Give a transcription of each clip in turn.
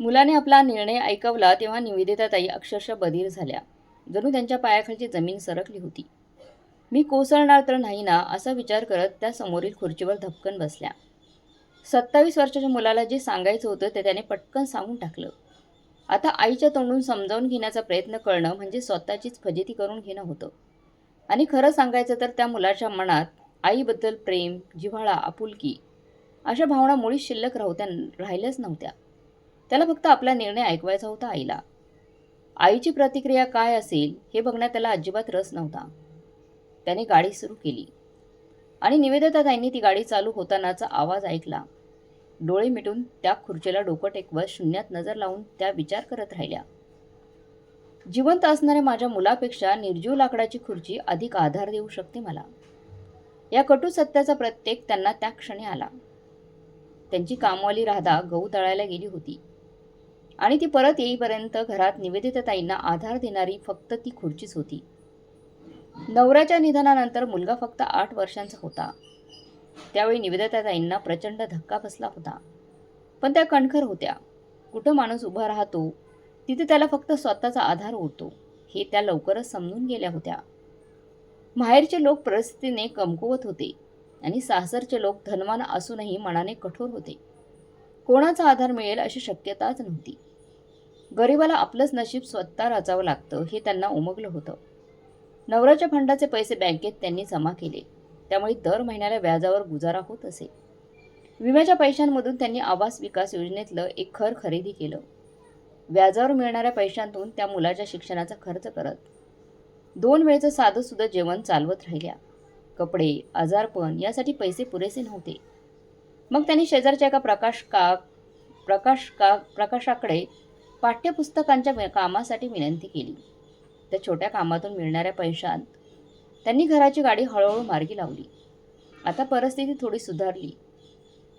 मुलाने आपला निर्णय ऐकवला तेव्हा निवेदिताताई अक्षरशः बधीर झाल्या. जणू त्यांच्या पायाखालची जमीन सरकली होती. मी कोसळणार तर नाही ना? असा विचार करत त्या समोरील खुर्चीवर धपकन बसल्या. सत्तावीस वर्षाच्या मुलाला जे सांगायचं होतं ते त्याने पटकन सांगून टाकलं. आता आईच्या तोंडून समजावून घेण्याचा प्रयत्न करणं म्हणजे स्वतःचीच फजिती करून घेणं होतं. आणि खरं सांगायचं तर त्या मुलाच्या मनात आईबद्दल प्रेम जिव्हाळा आपुलकी अशा भावना मुळीच शिल्लक राहत्या राहिल्याच नव्हत्या. त्याला फक्त आपला निर्णय ऐकवायचा होता आईला. आईची प्रतिक्रिया काय असेल हे बघण्यात त्याला अजिबात रस नव्हता. त्याने गाडी सुरू केली. आणि निवेदिताताईंनी ती गाडी चालू होतानाचा आवाज ऐकला. डोळे मिटून त्या खुर्चीला डोकं टेकवत शून्यात नजर लावून त्या विचार करत राहिल्या. जिवंत असणाऱ्या माझ्या मुलापेक्षा निर्जीव लाकडाची खुर्ची अधिक आधार देऊ शकते मला. या कटू सत्याचा प्रत्येक त्यांना त्या क्षणी आला. त्यांची कामवाली राधा गहू तळायला गेली होती. आणि ती परत येईपर्यंत घरात निवेदिताताईंना आधार देणारी फक्त ती खुर्चीच होती. नवऱ्याच्या निधनानंतर मुलगा फक्त आठ वर्षांचा होता. त्यावेळी निवेदिताताईंना प्रचंड धक्का बसला होता. पण त्या कणखर होत्या. कुठं माणूस उभा राहतो तिथे त्याला फक्त स्वतःचा आधार उरतो. हे त्या लवकरच समजून गेल्या होत्या. माहेरचे लोक परिस्थितीने कमकुवत होते आणि सासरचे लोक धनवान असूनही मनाने कठोर होते. कोणाचा आधार मिळेल अशी शक्यताच नव्हती. गरिबाला आपलंच नशीब स्वतः रचावं लागतं हे त्यांना उमगलं होतं. नवऱ्याच्या फंडाचे पैसे बँकेत त्यांनी जमा केले. त्यामुळे दर महिन्याला व्याजावर गुजारा होत असे. विम्याच्या पैशांमधून त्यांनी आवास विकास योजनेतलं एक घर खरेदी केलं. व्याजावर मिळणाऱ्या पैशांतून त्या मुलाच्या शिक्षणाचा खर्च करत. दोन वेळचं साधं सुद्धा जेवण चालवत राहिल्या. कपडे आजारपण यासाठी पैसे पुरेसे नव्हते. मग त्यांनी शेजारच्या एका प्रकाश का प्रकाश का प्रकाशाकडे पाठ्यपुस्तकांच्या कामासाठी विनंती केली. त्या छोट्या कामातून मिळणाऱ्या पैशांत त्यांनी घराची गाडी हळूहळू मार्गी लावली. आता परिस्थिती थोडी सुधारली.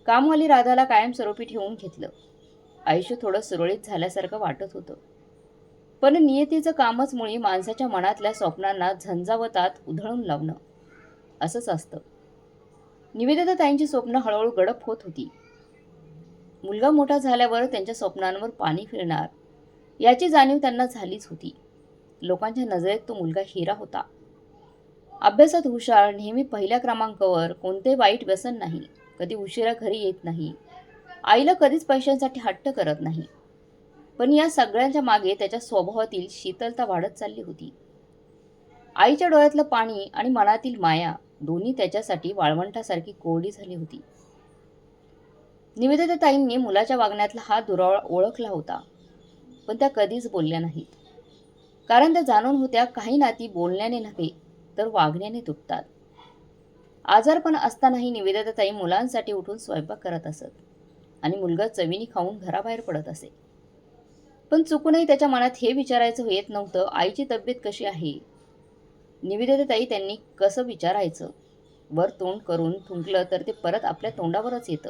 कामवाली राधाला कायमस्वरूपी ठेवून घेतलं. आयुष्य थोडं सुरळीत झाल्यासारखं वाटत होतं. पण नियतीचं कामच मुळी माणसाच्या मनातल्या स्वप्नांना झंझावतात उधळून लावणं. असंच असतं. निवेदिता त्यांची स्वप्न हळूहळू गडप होत होती. मुलगा मोठा झाल्यावर त्यांच्या स्वप्नांवर पाणी फिरणार. याची जाणीव त्यांना झालीच होती. लोकांच्या नजरेत तो मुलगा हिरा होता. अभ्यासात हुशार नेहमी पहिल्या क्रमांकावर कोणते वाईट व्यसन नाही कधी उशिरा घरी येत नाही. आईला कधीच पैशांसाठी हट्ट करत नाही. पण या सगळ्यांच्या मागे त्याच्या स्वभावातील शीतलता वाढत चालली होती. आईच्या डोळ्यातलं पाणी आणि मनातील माया दोन्ही त्याच्यासाठी वाळवंटासारखी कोरडी झाली होती. निवेदिताताईंनी मुलाच्या वागण्यातला हा दुरावा ओळखला होता पण त्या कधीच बोलल्या नाहीत. कारण त्या जाणून होत्या काही नाती बोलण्याने नव्हे तर वागण्याने तुटतात. आजारपण असतानाही निवेदिताताई मुलांसाठी उठून स्वयंपाक करत असत आणि मुलगा चवीनी खाऊन घराबाहेर पडत असे. पण चुकूनही त्याच्या मनात हे विचारायचं येत नव्हतं आईची तब्येत कशी आहे? निवेदिताताई त्यांनी कसं विचारायचं? वर तोंड करून थुंकलं तर ते परत आपल्या तोंडावरच येतं.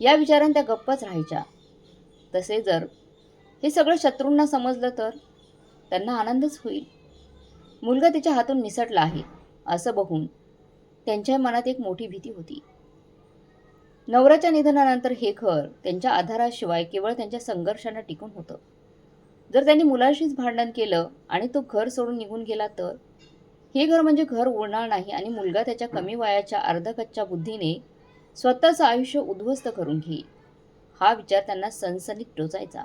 या विचाराने त्या गप्पच राहायच्या. तसे जर हे सगळं शत्रूंना समजलं तर त्यांना आनंदच होईल. मुलगा तिच्या हातून निसटला आहे असं बघून त्यांच्या मनात एक मोठी भीती होती. नवऱ्याच्या निधनानंतर हे घर त्यांच्या आधाराशिवाय केवळ त्यांच्या संघर्षानं टिकून होतं. जर त्यांनी मुलाशीच भांडण केलं आणि तो घर सोडून निघून गेला तर? हे घर म्हणजे घर उरणार नाही आणि मुलगा त्याच्या कमी वयाच्या अर्धकच्च्या बुद्धीने स्वतःचं आयुष्य उद्ध्वस्त करून घेईल हा विचार त्यांना सनसनीत टोचायचा.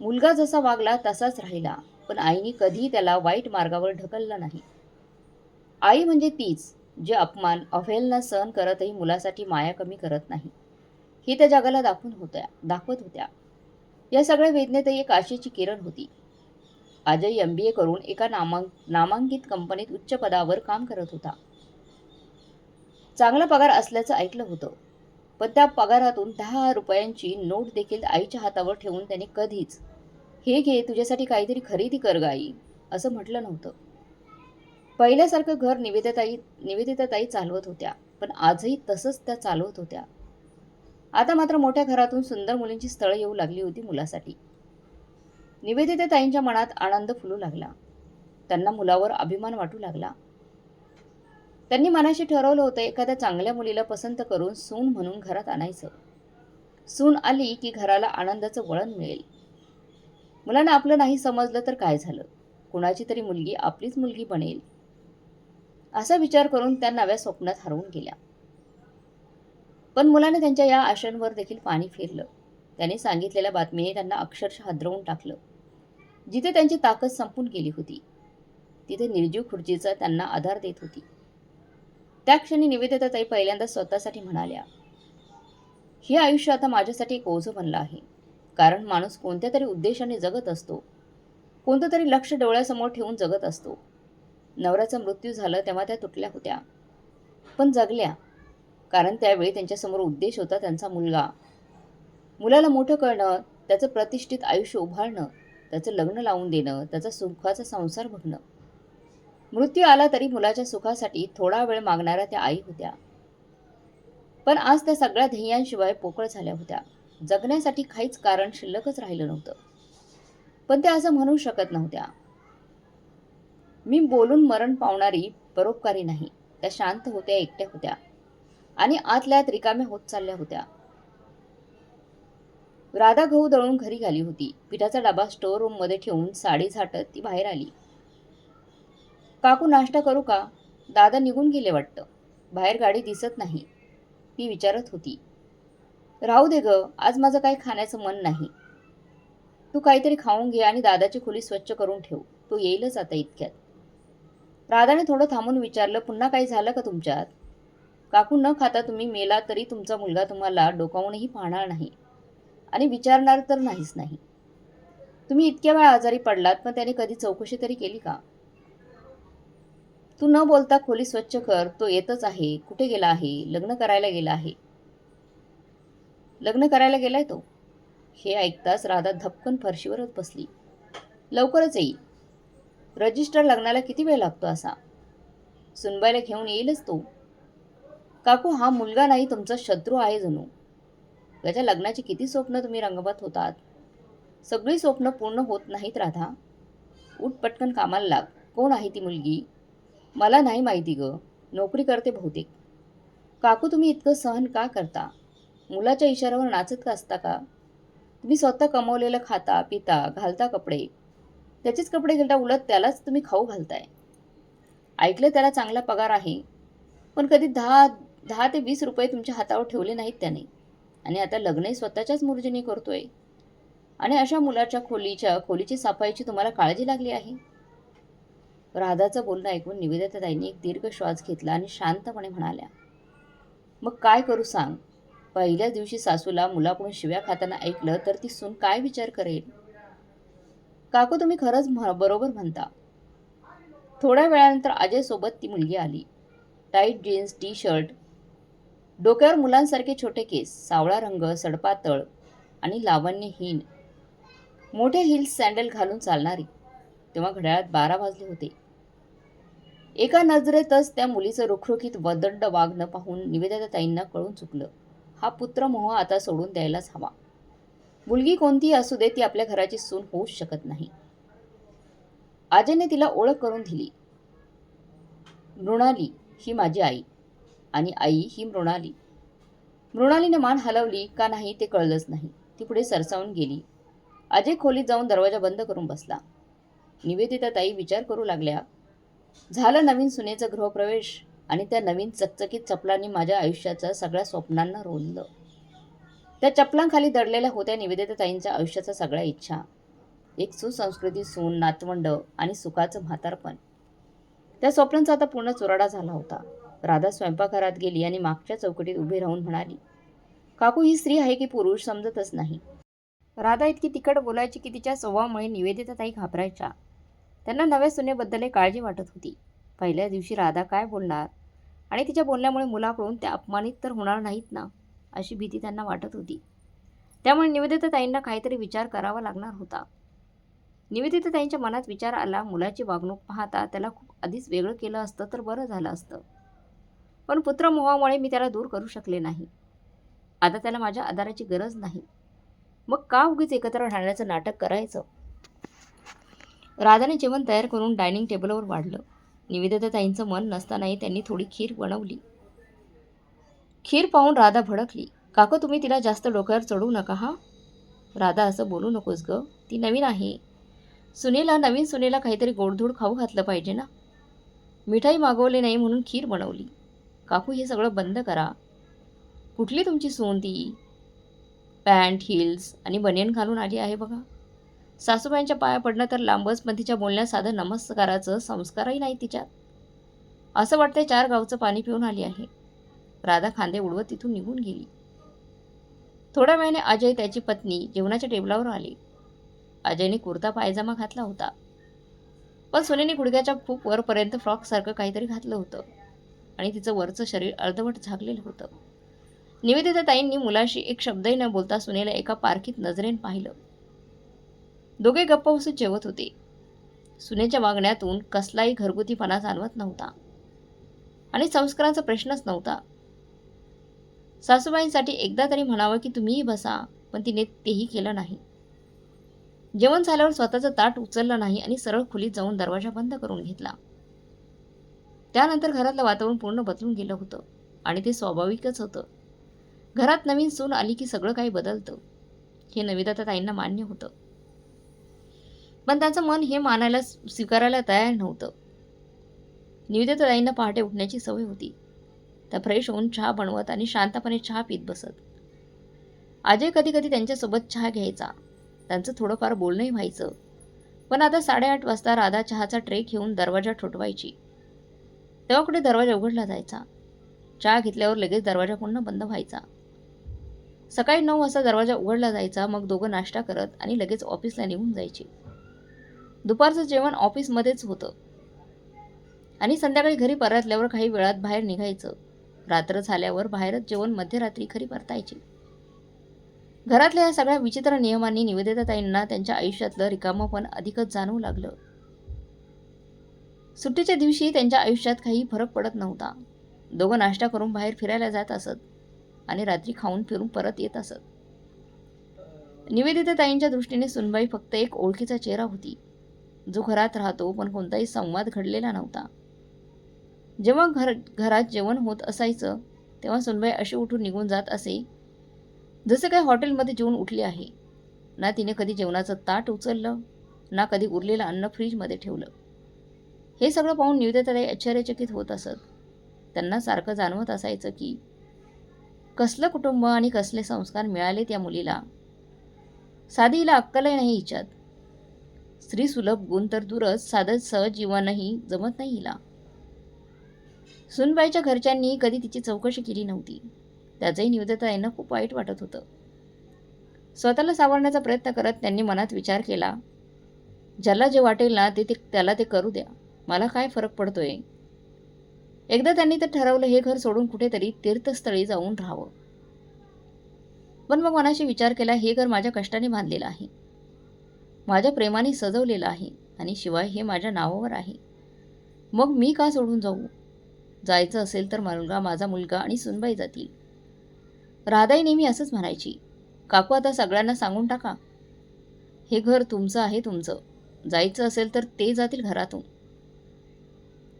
मुलगा जसा वागला तसाच राहिला पण आईने कधीही त्याला वाईट मार्गावर ढकललं नाही. आई म्हणजे तीच जे अपमान अवहेलना सहन करतही मुलासाठी माया कमी करत नाही. ही त्या जगाला दाखवून होत्या दाखवत होत्या. या सगळ्या वेदनेतही एक आशेची किरण होती. अजय एम बी ए करून एका नामांक नामांकित कंपनीत उच्च पदावर काम करत होता. चांगला पगार असल्याचं ऐकलं होतं. पण त्या पगारातून दहा रुपयांची नोट देखील आईच्या हातावर ठेवून त्याने कधीच हे घे तुझ्यासाठी काहीतरी खरेदी कर गाई असं म्हटलं नव्हतं. पहिल्यासारखं घर निवेदिताई निवेदिताताई चालवत होत्या पण आजही तसंच त्या चालवत होत्या. आता मात्र मोठ्या घरातून सुंदर मुलींची स्थळं येऊ लागली होती मुलासाठी. निवेदिताताईंच्या मनात आनंद फुलू लागला. त्यांना मुलावर अभिमान वाटू लागला. त्यांनी मनाशी ठरवलं होतं एखाद्या चांगल्या मुलीला पसंत करून सून म्हणून घरात आणायचं. सून आली की घराला आनंदाचं वळण मिळेल. मुलांना आपलं नाही समजलं तर काय झालं? कुणाची तरी मुलगी आपलीच मुलगी बनेल. असा विचार करून त्या नव्या स्वप्नात हरवून गेल्या. पण मुलाने त्यांच्या या आशांवर देखील पाणी फिरलं. त्याने सांगितलेल्या बातमीने त्यांना अक्षरशः हादरवून टाकलं. जिथे त्यांची ताकद संपून गेली होती तिथे निर्जीव खुर्चीचा त्यांना आधार देत होती. त्या क्षणी निवेदिता ताई पहिल्यांदा स्वतःसाठी म्हणाल्या हे आयुष्य आता माझ्यासाठी एक ओझं बनलं आहे. कारण माणूस कोणत्या तरी उद्देशाने जगत असतो. कोणतं तरी लक्ष डोळ्यासमोर ठेवून जगत असतो. नवऱ्याचा मृत्यू झाला तेव्हा त्या तुटल्या होत्या. पण जगल्या. कारण त्यावेळी त्यांच्यासमोर उद्देश होता त्यांचा मुलगा. मुलाला मोठं करणं त्याचं प्रतिष्ठित आयुष्य उभारणं त्याचं लग्न लावून देणं त्याचा सुखाचा संसार बघणं मृत्यू आला तरी मुलाच्या सुखासाठी थोडा वेळ मागणाऱ्या त्या आई होत्या. पण आज त्या सगळ्या ध्येयांशिवाय पोकळ झाल्या होत्या. जगण्यासाठी काहीच कारण शिल्लकच राहिलं नव्हतं. पण त्या असं म्हणू शकत नव्हत्या. मी बोलून मरण पावणारी परोपकारी नाही. त्या शांत होत्या एकट्या होत्या. आणि आतल्यात रिकाम्या होत चालल्या होत्या. राधा गहू दळून घरी घाली होती. पिठाचा डबा स्टोअर रूममध्ये ठेवून साडी झाटत ती बाहेर आली. काकू नाश्ता करू का? दादा निघून गेले वाटतं. बाहेर गाडी दिसत नाही. ती विचारत होती. राहू दे ग आज माझं काही खाण्याचं मन नाही. तू काहीतरी खाऊन घे आणि दादाची खोली स्वच्छ करून ठेव. तो येईलच आता इतक्यात. राधाने थोडं थांबून विचारलं पुन्हा काही झालं का तुमच्यात? काकू न खाता तुम्ही मेला तरी तुमचा मुलगा तुम्हाला डोकावूनही पाहणार नाही. आणि विचारणार तर नाहीच नाही. तुम्ही इतक्या वेळा आजारी पडलात पण त्याने कधी चौकशी तरी केली का? तू न बोलता खोली स्वच्छ कर. तो येतच आहे. कुठे गेला आहे? लग्न करायला गेला आहे. लग्न करायला गेलाय तो. हे ऐकताच राधा धपकन फरशीवरच बसली. लवकरच येईल. रजिस्टर लग्नाला किती वेळ लागतो असा? सुनबाईला घेऊन येईलच तो. काकू हा मुलगा नाही तुमचा शत्रू आहे जणू. त्याच्या लग्नाची किती स्वप्न तुम्ही रंगवत होतात? सगळी स्वप्न पूर्ण होत नाहीत राधा. उठ पटकन कामाला लाग. कोण आहे ती मुलगी? मला नाही माहिती ग. नोकरी करते बहुतेक. काकू तुम्ही इतकं सहन का करता? मुलाच्या इशाऱ्यावर नाचत का असता का? तुम्ही स्वतः कमवलेलं खाता पिता घालता कपडे. त्याचेच कपडे घालता उलट त्यालाच तुम्ही खाऊ घालताय. ऐकलं त्याला चांगला पगार आहे. पण कधी दहा दहा ते वीस रुपये तुमच्या हातावर ठेवले नाहीत त्याने. आणि आता लग्नही स्वतःच्याच मुर्जीने करतोय. आणि अशा मुलाच्या खोलीच्या खोलीची सफाईची तुम्हाला काळजी लागली आहे? राधाचं बोलणं ऐकून निवेदिताताईंनी एक दीर्घ श्वास घेतला आणि शांतपणे म्हणाल्या मग काय करू सांग? पहिल्याच दिवशी सासूला मुलाकडून शिव्या खाताना ऐकलं तर ती सून काय विचार करेल? काकू तुम्ही खरंच म्ह- बरोबर म्हणता. थोड्या वेळानंतर अजयसोबत ती मुलगी आली. टाईट जीन्स टी शर्ट डोक्यावर मुलांसारखे छोटे केस सावळा रंग सडपातळ आणि लावण्यहीन. मोठे हिल्स सँडल घालून चालणारी. तेव्हा घड्याळात बारा वाजले होते. एका नजरेतच त्या मुलीचं रुखरुखीत वदंड वागणं पाहून निवेदिताताईंना कळून चुकलं. हा पुत्रमोह आता सोडून द्यायलाच हवा. मुलगी कोणतीही असू दे ती आपल्या घराची सून होऊच शकत नाही. आजयने तिला ओळख करून दिली. मृणाली ही माझी आई आणि आई ही मृणाली. मृणालीने मान हलवली का नाही ते कळलंच नाही. ती पुढे सरसावून गेली. अजय खोलीत जाऊन दरवाजा बंद करून बसला. निवेदिता ताई विचार करू लागल्या झालं नवीन सुनेचा गृहप्रवेश आणि त्या नवीन चकचकीत चपलांनी माझ्या आयुष्याच्या सगळ्या स्वप्नांना रोललं त्या चपलांखाली दडलेल्या होत्या निवेदिता ताईंच्या सगळ्या इच्छा. एक सुसंस्कृती सून नातवंड आणि सुखाचं म्हातारपण. त्या स्वप्नांचा आता पूर्ण चुराडा झाला होता. राधा स्वयंपाकघरात गेली आणि मागच्या चौकटीत उभी राहून म्हणाली काकू ही स्त्री आहे की पुरुष समजतच नाही. राधा इतकी तिखट बोलायची की तिच्या स्वभावामुळे निवेदिता ताई घाबरायच्या. त्यांना नव्या सुनेबद्दल काळजी वाटत होती. पहिल्या दिवशी राधा काय बोलणार? आणि तिच्या बोलण्यामुळे मुलाकडून त्या अपमानित तर होणार नाहीत ना अशी भीती त्यांना वाटत होती. त्यामुळे निवेदिता ताईंना काहीतरी विचार करावा लागणार होता. निवेदिता ताईंच्या मनात विचार आला मुलाची वागणूक पाहता त्याला खूप आधीच वेगळं केलं असतं तर बरं झालं असतं. पण पुत्रमोहामुळे मी त्याला दूर करू शकले नाही. आता त्याला माझ्या आधाराची गरज नाही. मग का उगीच एकत्र राहण्याचं नाटक करायचं? राधाने जेवण तयार करून डायनिंग टेबलवर वाढलं. निवेदिताताईंचं मन नसतानाही त्यांनी थोडी खीर बनवली. खीर पाहून राधा भडकली. काकू तुम्ही तिला जास्त डोक्यावर चढवू नका हा? राधा असं बोलू नकोस ग. ती नवीन आहे. सुनेला नवीन सुनेला काहीतरी गोडधोड खाऊ घातलं पाहिजे ना? मिठाई मागवली नाही म्हणून खीर बनवली. काकू हे सगळं बंद करा. कुठली तुमची सोन ती? पॅन्ट हिल्स आणि बनियन घालून आली आहे बघा. सासूबाईंच्या पाया पडणं तर लांबच पण तिच्या बोलण्यात साधं नमस्काराचं संस्कारही नाही तिच्यात. असं वाटतंय चार गावचं पाणी पिऊन आली आहे. राधा खांदे उडवत तिथून निघून गेली. थोड्या वेळाने अजय त्याची पत्नी जेवणाच्या टेबलावर आली. अजयने कुर्ता पायजामा घातला होता. पण सुनेने गुडघ्याच्या खूप वरपर्यंत फ्रॉकसारखं काहीतरी घातलं होतं. आणि तिचं वरचं शरीर अर्धवट झाकलेलं होतं. निवेदिता ताईंनी मुलाशी एक शब्दही न बोलता सुनेला एका पारखीत नजरेन पाहिलं. दोघे गप्प बसून जेवत होते. सुनेच्या वागण्यातून कसलाही घरगुतीपणा जाणवत नव्हता. आणि संस्कारांचा प्रश्नच नव्हता. सासूबाईंसाठी एकदा तरी म्हणावं की तुम्हीही बसा पण तिने तेही केलं नाही. जेवण झाल्यावर स्वतःचं ताट उचललं नाही आणि सरळ खोलीत जाऊन दरवाजा बंद करून घेतला. त्यानंतर घरातलं वातावरण पूर्ण बदलून गेलं होतं आणि ते स्वाभाविकच होतं. घरात नवीन सून आली की सगळं काही बदलतं. हे नविदा ताईंना मान्य होतं. पण त्यांचं मन हे मानायला स्वीकारायला तयार नव्हतं. निवेदिता ताईंना पहाटे उठण्याची सवय होती. त्या फ्रेश होऊन चहा बनवत आणि शांतपणे चहा पीत बसत. अजय कधी कधी त्यांच्यासोबत चहा घ्यायचा. त्यांचं थोडंफार बोलणंही व्हायचं. पण आता साडेआठ वाजता राधा चहाचा ट्रे घेऊन दरवाजा ठोठवायची. तेव्हा कुठे दरवाजा उघडला जायचा. चहा घेतल्यावर लगेच दरवाजा पुन्हा बंद व्हायचा. सकाळी नऊ वाजता दरवाजा उघडला जायचा मग दोघं नाश्ता करत आणि लगेच ऑफिसला निघून जायचे. दुपारचं जेवण ऑफिसमध्येच होतं. आणि संध्याकाळी घरी परतल्यावर काही वेळात बाहेर निघायचं. रात्र झाल्यावर बाहेरच जेवण मध्यरात्री घरी परतायचे. घरातल्या या सगळ्या विचित्र नियमांनी निवेदिताताईंना त्यांच्या आयुष्यातलं रिकामंपण अधिकच जाणवू लागलं. सुट्टीच्या दिवशी त्यांच्या आयुष्यात काही फरक पडत नव्हता. दोघं नाश्ता करून बाहेर फिरायला जात असत आणि रात्री खाऊन फिरून परत येत असत. निवेदिताताईंच्या दृष्टीने सुनबाई फक्त एक ओळखीचा चेहरा होती. जो घरात राहतो पण कोणताही संवाद घडलेला नव्हता. जेव्हा घर घरात जेवण होत असायचं तेव्हा सुनबाई अशी उठून निघून जात असे जसं काही हॉटेलमध्ये जेवून उठली आहे. ना तिने कधी जेवणाचं ताट उचललं ना कधी उरलेलं अन्न फ्रीजमध्ये ठेवलं. हे सगळं पाहून निवेदिताताई आश्चर्यचकित होत असत. त्यांना सारखं जाणवत असायचं की कसलं कुटुंब आणि कसले संस्कार मिळाले त्या मुलीला. साधीला अक्कलही नाही हिच्यात. स्त्री सुलभ गुण तर दूरच साधं सहजीवनही जमत नाही हिला. सुनबाईच्या घरच्यांनी कधी तिची चौकशी केली नव्हती. त्याचंही निवेदिता यांना खूप वाईट वाटत होतं. स्वतःला सावरण्याचा प्रयत्न करत त्यांनी मनात विचार केला ज्याला जे वाटेल ना ते ते- त्याला ते करू द्या. मला काय फरक पडतोय? एकदा त्यांनी तर ठरवलं हे घर सोडून कुठेतरी तीर्थस्थळी जाऊन राहावं. पण मग मनाशी विचार केला हे घर माझ्या कष्टाने बांधलेलं आहे. माझ्या प्रेमाने सजवलेलं आहे आणि शिवाय हे माझ्या नावावर आहे. मग मी का सोडून जाऊ? जायचं असेल तर मुलगा माझा मुलगा आणि सुनबाई जातील. राधाई नेहमी असंच म्हणायची काकू आता सगळ्यांना सांगून टाका. हे घर तुमचं आहे तुमचं. जायचं असेल तर ते जातील घरातून.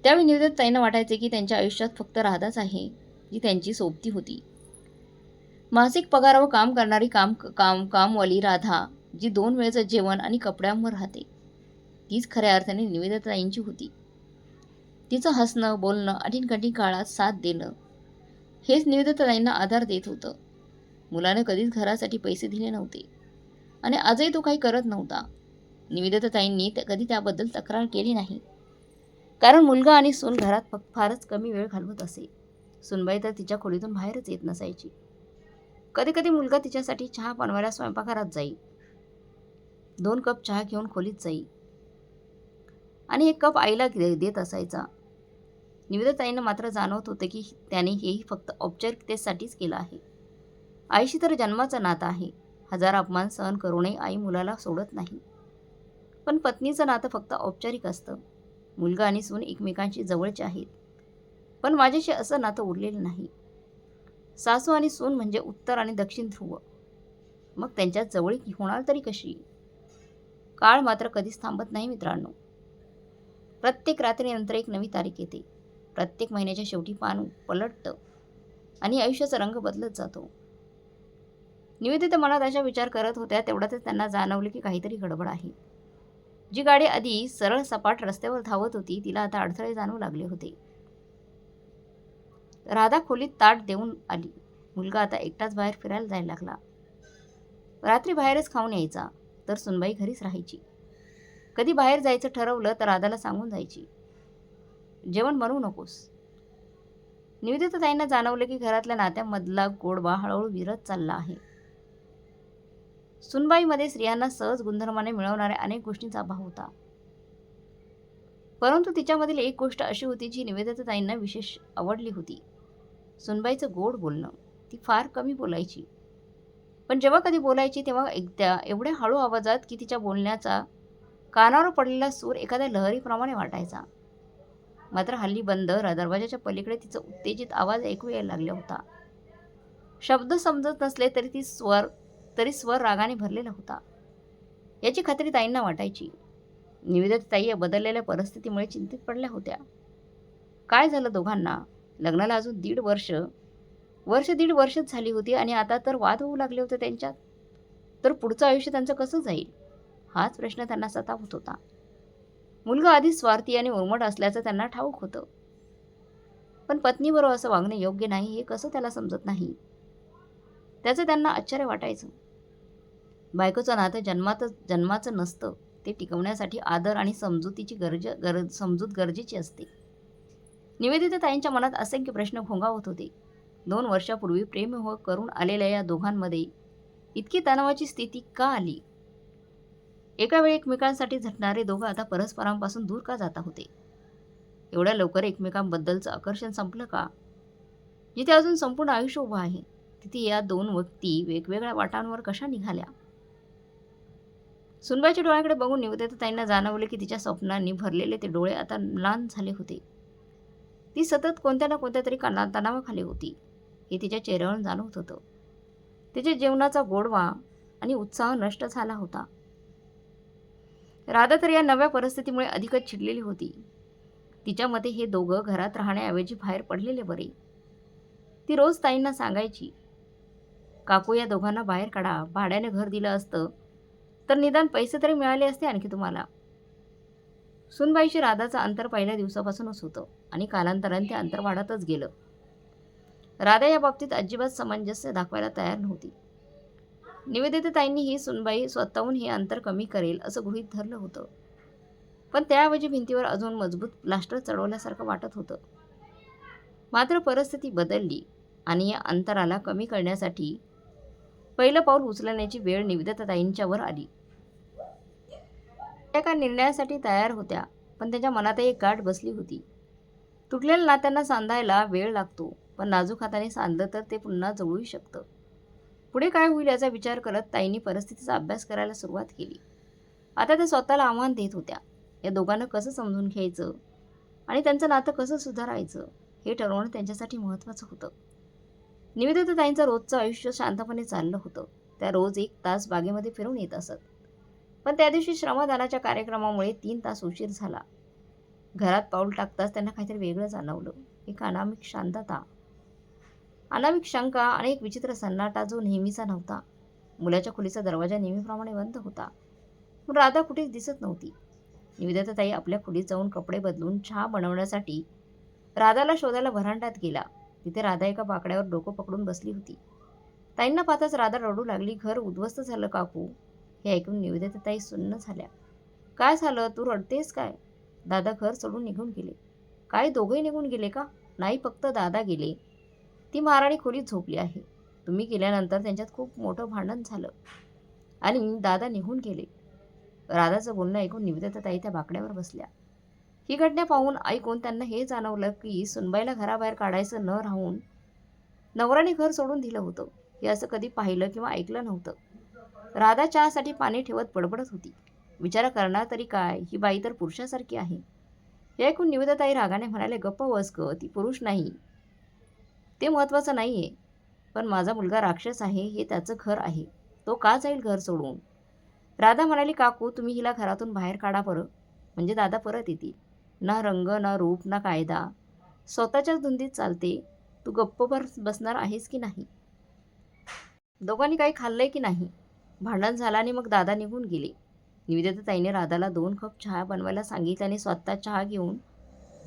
त्यावेळी निवेदित ताईंना वाटायचे की त्यांच्या आयुष्यात फक्त राधाच आहे जी त्यांची सोबती होती. मासिक पगारावर काम करणारी काम काम कामवाली राधा जी दोन वेळचं जेवण आणि कपड्यांवर राहते. तीच खऱ्या अर्थाने निवेदताईंची होती. तिचं हसणं बोलणं अठीण कठीण काळात साथ देणं हेच निवेदिताताईंना आधार देत होतं. मुलानं कधीच घरासाठी पैसे दिले नव्हते. आणि आजही तो काही करत नव्हता. निवेदिताताईंनी त्या- कधी त्याबद्दल तक्रार केली नाही. कारण मुलगा आणि सून घरात फारच कमी वेळ घालवत असे. सुनबाई तर तिच्या खोलीतून बाहेरच येत नसायची. कधी कधी मुलगा तिच्यासाठी चहा बनवायला स्वयंपाकघरात जाई. दोन कप चहा घेऊन खोलीत जाई. आणि एक कप आईला देत असायचा. निवेदिताईंना मात्र जाणवत होतं की त्याने हेही फक्त औपचारिकतेसाठीच केलं आहे. आईशी तर जन्माचं नातं आहे. हजार अपमान सहन करूनही आई मुलाला सोडत नाही. पण पत्नीचं नातं फक्त औपचारिक असतं. मुलगा आणि सून एकमेकांशी जवळचे आहेत. पण माझ्याशी असं नातं उरलेलं नाही. सासू आणि सून म्हणजे उत्तर आणि दक्षिण ध्रुव. मग त्यांच्यात जवळीक होणार तरी कशी? काळ मात्र कधीच थांबत नाही मित्रांनो. प्रत्येक रात्रीनंतर एक नवी तारीख येते. प्रत्येक महिन्याच्या शेवटी पान पलटतं आणि आयुष्याचा रंग बदलत जातो. निवेदिता मनात अशा विचार करत होत्या तेवढ्यातच त्यांना जाणवले की काहीतरी गडबड आहे. जी गाडी आधी सरळ सपाट रस्त्यावर धावत होती तिला आता अडथळे जाणवू लागले होते. राधा खोलीत ताट देऊन आली. मुलगा आता एकटाच बाहेर फिरायला जायला लागला. रात्री बाहेरच खाऊन यायचा. तर सुनबाई घरीच राहायची. कधी बाहेर जायचं ठरवलं तर राधाला सांगून जायची. जेवण बनवू नकोस. निवेदिता ताईंना जाणवलं की घरातल्या नात्यामधला गोडवा हळूहळू विरत चालला आहे. सुनबाईमध्ये स्त्रियांना सहज गुणधर्माने मिळवणाऱ्या अनेक गोष्टींचा अभाव होता. परंतु तिच्यामधील एक गोष्ट अशी होती जी निवेदिता ताईंना विशेष आवडली होती. सुनबाईचं गोड बोलणं. ती फार कमी बोलायची. पण जेव्हा कधी बोलायची तेव्हा एकदा एवढ्या हळू आवाजात की तिच्या बोलण्याचा कानावर पडलेला सूर एखाद्या लहरीप्रमाणे वाटायचा. मात्र हल्ली बंद दरवाजाच्या पलीकडे तिचा उत्तेजित आवाज ऐकू यायला लागला होता. शब्द समजत नसले तरी ती स्वर तरी स्वर रागाने भरलेला होता. याची खात्री ताईंना वाटायची. निवेदित ताई या बदललेल्या परिस्थितीमुळे चिंतित पडल्या होत्या. काय झालं दोघांना? लग्नाला अजून दीड वर्ष वर्ष दीड वर्षच झाली होती आणि आता तर वाद होऊ लागले होते त्यांच्यात. तर पुढचं आयुष्य त्यांचं कसं जाईल? हाच प्रश्न त्यांना सतावत होता. मुलगा आधीच स्वार्थी आणि उर्मट असल्याचं त्यांना ठाऊक होतं. पण पत्नीबरोबर असं वागणे योग्य नाही हे कसं त्याला समजत नाही? त्याचं त्यांना आश्चर्य वाटायचं. बायकोचं नातं जन्मातच जन्माचं नसतं ते टिकवण्यासाठी आदर आणि समजुतीची गरज गरज समजूत गरजेची असते. निवेदिता ताईंच्या मनात असंख्य प्रश्न घोंगावत होते. दोन वर्षापूर्वी प्रेमविवाह हो करून आलेल्या या दोघांमध्ये इतकी तणावाची स्थिती का आली? एका वेळी एकमेकांसाठी झटणारे दोघं आता परस्परांपासून दूर का जाता होते? एवढ्या लवकर एकमेकांबद्दलचं आकर्षण संपलं का? जिथे अजून संपूर्ण आयुष्य उभं आहे तिथे या दोन व्यक्ती वेगवेगळ्या वाटांवर कशा निघाल्या? सुनबाईच्या डोळ्याकडे बघून निवेदिता ताईंना जाणवले की तिच्या स्वप्नांनी भरलेले ते डोळे आता लहान झाले होते. ती सतत कोणत्या ना कोणत्या तरी काना तणावाखाली होती. हे तिच्या चेहऱ्यावर जाणवत होतं. तिच्या जेवणाचा गोडवा आणि उत्साह नष्ट झाला होता. राधा तर या नव्या परिस्थितीमुळे अधिकच चिडलेली होती. तिच्या मते हे दोघं घरात राहण्याऐवजी बाहेर पडलेले बरे. ती रोज ताईंना सांगायची काकू या दोघांना बाहेर काढा. भाड्याने घर दिलं असतं तर निदान पैसे तरी मिळाले असते आणखी तुम्हाला. सुनबाईशी राधाचं अंतर पहिल्या दिवसापासूनच होतं आणि कालांतराने ते अंतर वाढतच गेलं. राधा या बाबतीत अजिबात सामंजस्य दाखवायला तयार नव्हती. निवेदिताताईंनी ही सुनबाई स्वतःहून हे अंतर कमी करेल असं गृहीत धरलं होतं. पण त्याऐवजी भिंतीवर अजून मजबूत प्लास्टर चढवल्यासारखं वाटत होतं. मात्र परिस्थिती बदलली आणि या अंतराला कमी करण्यासाठी पहिलं पाऊल उचलण्याची वेळ निवेदिताताईंच्यावर आली. त्या एका निर्णयासाठी तयार होत्या पण त्यांच्या मनात एक गाठ बसली होती. तुटलेल्या नात्यांना सांधायला वेळ लागतो. पण नाजूक हाताने सांधलं तर ते पुन्हा जवळू शकतं. पुढे काय होईल याचा विचार करत ताईंनी परिस्थितीचा अभ्यास करायला सुरुवात केली. आता त्या स्वतःला आव्हान देत होत्या. या दोघांना कसं समजून घ्यायचं? आणि त्यांचं नातं कसं सुधारायचं? हे ठरवणं त्यांच्यासाठी महत्त्वाचं होतं. निवेदिता ताईंचं रोजचं आयुष्य शांतपणे चाललं होतं. त्या रोज एक तास बागेमध्ये फिरून येत असत. पण त्या दिवशी श्रमदानाच्या कार्यक्रमामुळे तीन तास उशीर झाला. घरात पाऊल टाकताच त्यांना काहीतरी वेगळं जाणवलं. एक अनामिक शांतता. अनामिक शंका आणि एक विचित्र सन्नाटा जो नेहमीचा नव्हता. मुलाच्या खोलीचा दरवाजा नेहमीप्रमाणे बंद होता. पण राधा कुठेच दिसत नव्हती. निवेदिताताई आपल्या खोलीत जाऊन कपडे बदलून चहा बनवण्यासाठी राधाला शोधायला भरांडात गेला. तिथे राधा एका बाकड्यावर डोकं पकडून बसली होती. ताईंना पाहताच राधा रडू लागली घर उद्ध्वस्त झालं काकू. हे ऐकून निवेदिताताई सुन्न झाल्या. काय झालं? तू रडतेस काय? दादा घर सोडून निघून गेले. काय दोघंही निघून गेले का? नाही फक्त दादा गेले. ती महाराणी खोलीत झोपली आहे. तुम्ही गेल्यानंतर त्यांच्यात खूप मोठं भांडण झालं. आणि दादा निघून गेले. राधाचं बोलणं ऐकून निवेदिताताई त्या बाकड्यावर बसल्या. ही घटना पाहून ऐकून त्यांना हे जाणवलं की सुनबाईला घराबाहेर काढायचं न राहून नवराने घर सोडून दिलं होतं. हे असं कधी पाहिलं किंवा ऐकलं नव्हतं. राधा चहासाठी पाणी ठेवत बडबडत होती. विचार करणार तरी काय? ही बाई तर पुरुषासारखी आहे. हे ऐकून निवेदिताई रागाने म्हणाले गप्प वस ग ती पुरुष नाही. ते महत्त्वाचं नाही आहे पण माझा मुलगा राक्षस आहे हे त्याचं घर आहे. तो का जाईल घर सोडून? राधा म्हणाली काकू तुम्ही हिला घरातून बाहेर काढा परत. म्हणजे दादा परत येतील. ना रंग ना रूप ना कायदा. स्वतःच्याच धुंदीत चालते. तू गप्पभर बसणार आहेस की नाही? दोघांनी काही खाल्लंय की नाही? भांडण झालं आणि मग दादा निघून गेले. निवेदिता ताईने राधाला दोन कप चहा बनवायला सांगितल्याने स्वतः चहा घेऊन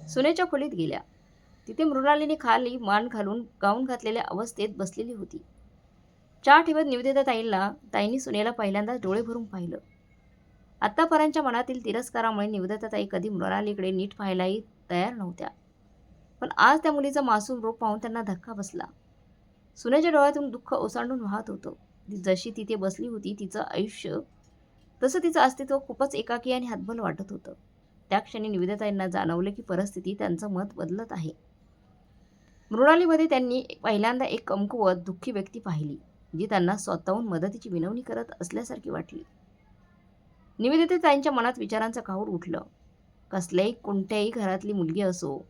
सुनेच्या खोलीत गेल्या. तिथे मृणालीने खाली मान घालून गाऊन घातलेल्या अवस्थेत बसलेली होती. चहा ठेवत निवेदिता ताईला ताईंनी सुनेला पहिल्यांदा डोळे भरून पाहिलं. आत्तापर्यंतच्या मनातील तिरस्कारामुळे निवेदिता ताई कधी मृणालीकडे नीट पाहायलाही तयार नव्हत्या. पण आज त्या मुलीचं मासूम रूप पाहून त्यांना धक्का बसला. सुनेच्या डोळ्यातून दुःख ओसांडून वाहत होतं. ती जशी तिथे बसली होती तिचं आयुष्य तसं तिचं अस्तित्व खूपच एकाकी आणि हातबल वाटत होतं. त्या क्षणी निवेदिताईंना जाणवलं की परिस्थिती त्यांचं मत बदलत आहे. मृणालीमध्ये त्यांनी पहिल्यांदा एक कमकुवत दुःखी व्यक्ती पाहिली जी त्यांना स्वतःहून मदतीची विनवणी करत असल्यासारखी वाटली. निवेदिताईंच्या मनात विचारांचं काहूर उठलं. कसल्याही कोणत्याही घरातली मुलगी असो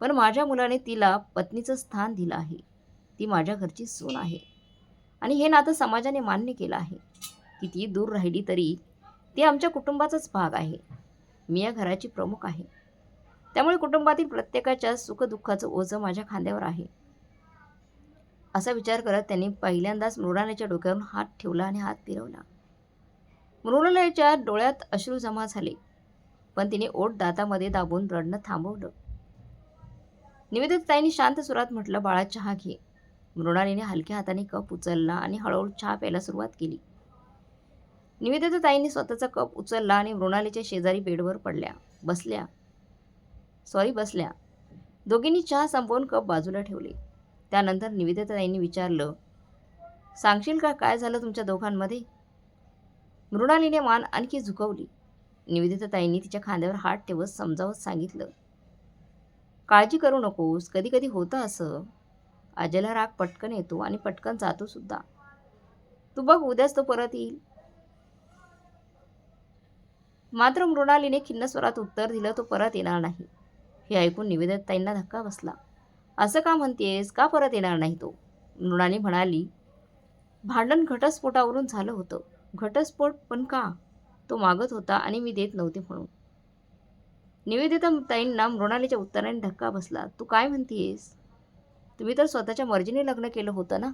पण माझ्या मुलाने तिला पत्नीचं स्थान दिलं आहे. ती माझ्या घरची सून आहे. आणि हे नातं समाजाने मान्य केलं आहे. कितीही दूर राहिली तरी ती आमच्या कुटुंबाचाच भाग आहे. मी या घराची प्रमुख आहे. त्यामुळे कुटुंबातील प्रत्येकाच्या सुखदुःखाचं ओझं माझ्या खांद्यावर आहे. असा विचार करत त्यांनी पहिल्यांदाच मृणालीच्या डोक्यावरून हात ठेवला आणि हात फिरवला. मृणालयाच्या डोळ्यात अश्रू जमा झाले पण तिने ओठ दातामध्ये दाबून रडणं थांबवलं. निवेदित ताईंनी शांत सुरात म्हटलं बाळा चहा घे. मृणालीने हलक्या हाताने कप उचलला आणि हळूहळू चहा प्यायला सुरुवात केली. निवेदिता ताईंनी स्वतःचा कप उचलला आणि मृणालीच्या शेजारी बेडवर पडल्या. बसल्या. सॉरी बसल्या. दोघींनी चहा संपवून कप बाजूला ठेवले. त्यानंतर निवेदिताईंनी विचारलं सांगशील का काय झालं तुमच्या दोघांमध्ये? मृणालीने मान आणखी झुकवली. निवेदिताताईंनी तिच्या खांद्यावर हात ठेवत समजावत सांगितलं काळजी करू नकोस कधी कधी होतं असं. आजयला राग पटकन येतो आणि पटकन जातो सुद्धा. तू बघ उद्याच तो परत येईल. मात्र मृणालीने खिन्न स्वरात उत्तर दिलं तो परत येणार नाही. हे ऐकून निवेदताईंना धक्का बसला. असं का म्हणतेस? का परत येणार नाही तो? मृणाली म्हणाली भांडण घटस्फोटावरून झालं होतं. घटस्फोट? पण का? तो मागत होता आणि मी देत नव्हते म्हणून. निवेदिता ताईंना मृणालीच्या उत्तराने धक्का बसला. तू काय म्हणतीयेस तुम्ही तर स्वतःच्या मर्जीने लग्न केलं होतं ना?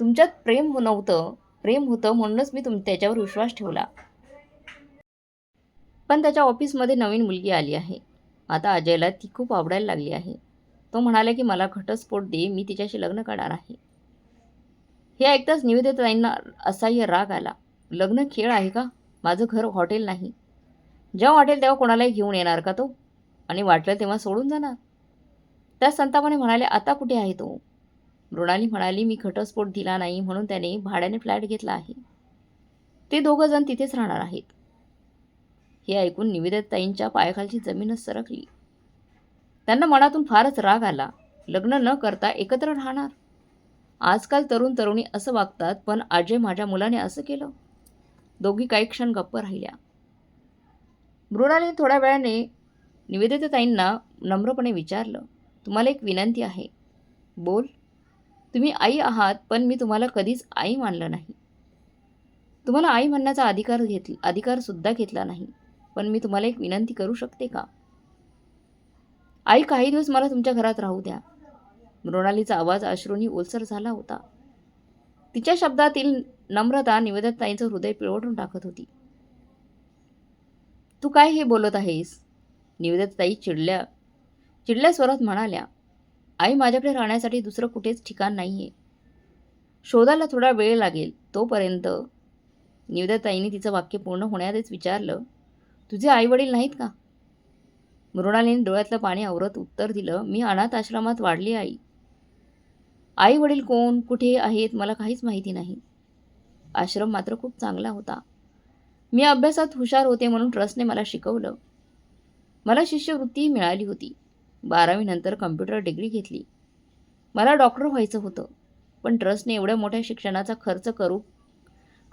तुमच्यात प्रेम नव्हतं. प्रेम होतं म्हणूनच मी तुम त्याच्यावर विश्वास ठेवला. पण त्याच्या ऑफिसमध्ये नवीन मुलगी आली आहे. आता अजयला ती खूप आवडायला लागली आहे. तो म्हणाला की मला घटस्फोट दे मी तिच्याशी लग्न करणार आहे. हे ऐकताच निवेदिताईंना असाह्य राग आला. लग्न खेळ आहे का? माझं घर हॉटेल नाही. जेव्हा वाटेल तेव्हा कोणालाही घेऊन येणार का तो? आणि वाटलं तेव्हा सोडून जाणार. त्या संतापाने म्हणाले आता कुठे आहे तो? मृणाली म्हणाली मी घटस्फोट दिला नाही म्हणून त्याने भाड्याने फ्लॅट घेतला आहे. ते दोघं जण तिथेच राहणार आहेत. हे ऐकून निवेदताईंच्या पायाखालची जमीनच सरकली. त्यांना मनातून फारच राग आला. लग्न न करता एकत्र राहणार. आजकाल तरुण तरुणी असं वागतात पण आजय माझ्या मुलाने असं केलं. दोघी काही क्षण गप्प राहिल्या. मृणालीने थोड्या वेळाने निवेदिताईंना नम्रपणे विचारलं तुम्हाला एक विनंती आहे. बोल. तुम्ही आई आहात पण मी तुम्हाला कधीच आई मानलं नाही. तुम्हाला आई म्हणण्याचा अधिकार घेतला अधिकारसुद्धा घेतला नाही. पण मी तुम्हाला एक विनंती करू शकते का? आई काही दिवस मला तुमच्या घरात राहू द्या. मृणालीचा आवाज अश्रूंनी ओलसर झाला होता. तिच्या शब्दातील नम्रता निवेदताईंचं हृदय पिळवटून टाकत होती. तू काय हे बोलत आहेस? निवेदताई चिडल्या. चिडल्या स्वरात म्हणाल्या आई माझ्याकडे राहण्यासाठी दुसरं कुठेच ठिकाण नाही आहे शोधायला थोडा वेळ लागेल तोपर्यंत. निवेदिताईंनी तिचं वाक्य पूर्ण होण्याआधीच विचारलं तुझे आईवडील नाहीत का? मृणालीने डोळ्यातलं पाणी आवरत उत्तर दिलं मी अनाथ आश्रमात वाढली आई आई वडील कोण? कुठे आहेत? मला काहीच माहिती नाही. आश्रम मात्र खूप चांगला होता. मी अभ्यासात हुशार होते म्हणून ट्रस्टने मला शिकवलं. मला शिष्यवृत्तीही मिळाली होती. बारावीनंतर कम्प्युटर डिग्री घेतली. मला डॉक्टर व्हायचं होतं पण ट्रस्टने एवढ्या मोठ्या शिक्षणाचा खर्च करू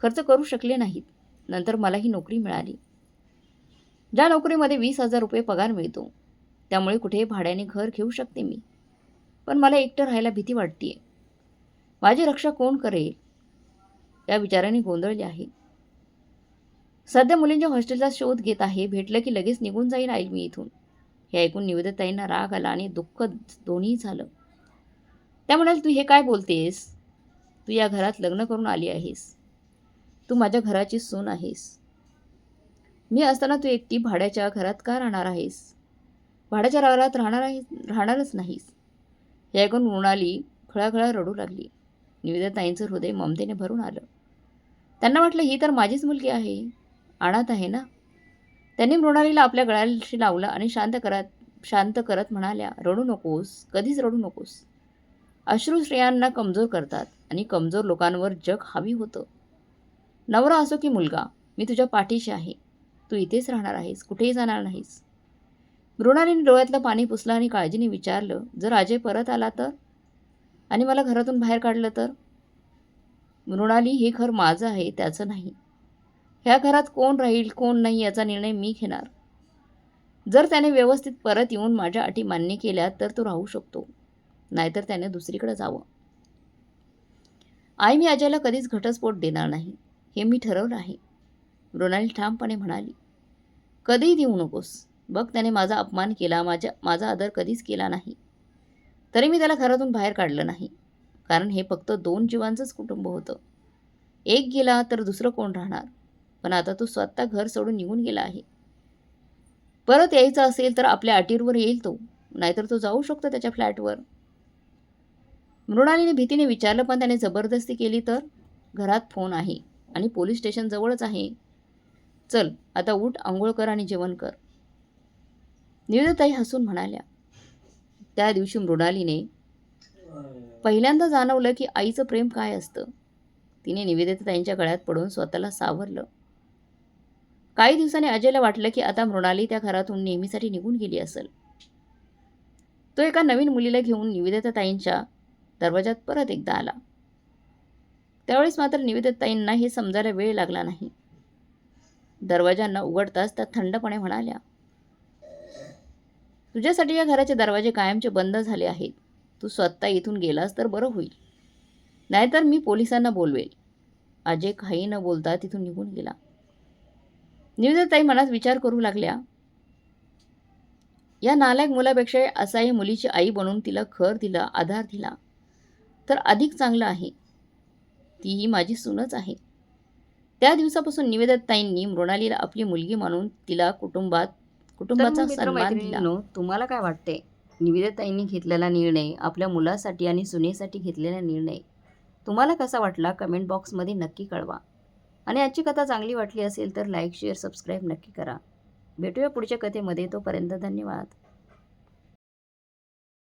खर्च करू शकले नाहीत. नंतर मला ही नोकरी मिळाली. ज्या नोकरीमध्ये वीस हजार रुपये पगार मिळतो त्यामुळे कुठेही भाड्याने घर घेऊ शकते मी? पण मला एकटं राहायला भीती वाटते माझी रक्षा कोण करेल? या विचाराने गोंधळले आहे. सध्या मुलींच्या हॉस्टेलचा शोध घेत आहे. भेटलं की लगेच निघून जाईल आई मी इथून. हे ऐकून निवेदिताईंना राग आला आणि दुःख दोन्ही झालं. त्या म्हणाल तू हे काय बोलतेस? तू या घरात लग्न करून आली आहेस. तू माझ्या घराची सून आहेस. मी असताना तू एकटी भाड्याच्या घरात का राहणार आहेस? भाड्याच्या घरात राहणार आहे राहणारच नाहीस. हे ऐकून मृणाली खळाखळा रडू लागली. निवेदिताईंचं हृदय ममतेने भरून आलं. त्यांना वाटलं ही तर माझीच मुलगी आहे. अनाथ आहे ना? त्यांनी मृणालीला आपल्या गळ्याशी लावलं आणि शांत करत शांत करत म्हणाल्या रडू नकोस कधीच रडू नकोस. अश्रू स्त्रियांना कमजोर करतात आणि कमजोर लोकांवर जग हावी होतं. नवरा असो की मुलगा मी तुझ्या पाठीशी आहे. तू इथेच राहणार आहेस कुठेही जाणार नाहीस. मृणालीने डोळ्यातलं पाणी पुसलं आणि काळजीने विचारलं जर अजय परत आला तर? आणि मला घरातून बाहेर काढलं तर? मृणाली हे घर माझं आहे त्याचं नाही. ह्या घरात कोण राहील कोण नाही याचा निर्णय मी घेणार. जर त्याने व्यवस्थित परत येऊन माझ्या अटी मान्य केल्या तर तो राहू शकतो. नाहीतर त्याने दुसरीकडे जावं. आई मी अजयला कधीच घटस्फोट देणार नाही. हे मी ठरवलं आहे. मृणाली ठामपणे म्हणाली कधीही देऊ नकोस. बघ त्याने माझा अपमान केला माझ्या माझा आदर कधीच केला नाही. तरी मी त्याला घरातून बाहेर काढलं नाही. कारण हे फक्त दोन जीवांचंच कुटुंब होतं. एक गेला तर दुसरं कोण राहणार? पण आता तो स्वतः घर सोडून निघून गेला आहे. परत यायचं असेल तर आपल्या अटीरवर येईल तो. नाहीतर तो जाऊ शकतो त्याच्या फ्लॅटवर. मृणालीने भीतीने विचारलं पण त्याने जबरदस्ती केली तर? घरात फोन आहे आणि पोलीस स्टेशन जवळच आहे. चल आता उठ आंघोळ कर आणि जेवण कर. निवेदताई हसून म्हणाल्या त्या दिवशी मृणालीने पहिल्यांदा जाणवलं की आईचं प्रेम काय असतं. तिने निवेदिताईंच्या गळ्यात पडून स्वतःला सावरलं. काही दिवसांनी अजयला वाटलं की आता मृणाली त्या घरातून नेहमीसाठी निघून गेली असेल. तो एका नवीन मुलीला घेऊन निवेदिताताईंच्या दरवाजात परत एकदा आला. त्यावेळेस मात्र निवेदिताईंना हे समजायला वेळ लागला नाही. दरवाजा न उघडताच त्या थंडपणे म्हणाल्या तुझ्यासाठी या घराचे दरवाजे कायमचे बंद झाले आहेत. तू स्वतः इथून गेलास तर बरं होईल. नाहीतर मी पोलिसांना बोलवेल. अजय काही न बोलता तिथून निघून गेला. निवेदिताई मनात विचार करू लागल्या या नालायक मुलापेक्षा असाही मुलीची आई बनून तिला खर दिला आधार दिला तर अधिक चांगलं आहे. तीही माझी सूनच आहे. त्या दिवसापासून निवेदिताईंनी मृणालीला आपली मुलगी मानून तिला कुटुंबात कुटुंबाचा सन्मान दिला. तुम्हाला काय वाटते? निवेदिताईंनी घेतलेला निर्णय आपल्या मुलासाठी आणि सुनेसाठी घेतलेला निर्णय तुम्हाला कसा वाटला? कमेंट बॉक्समध्ये नक्की कळवा. आणि आजची कथा चांगली वाटली असेल तर लाईक शेअर सबस्क्राईब नक्की करा. भेटूया पुढच्या कथेमध्ये. तोपर्यंत धन्यवाद.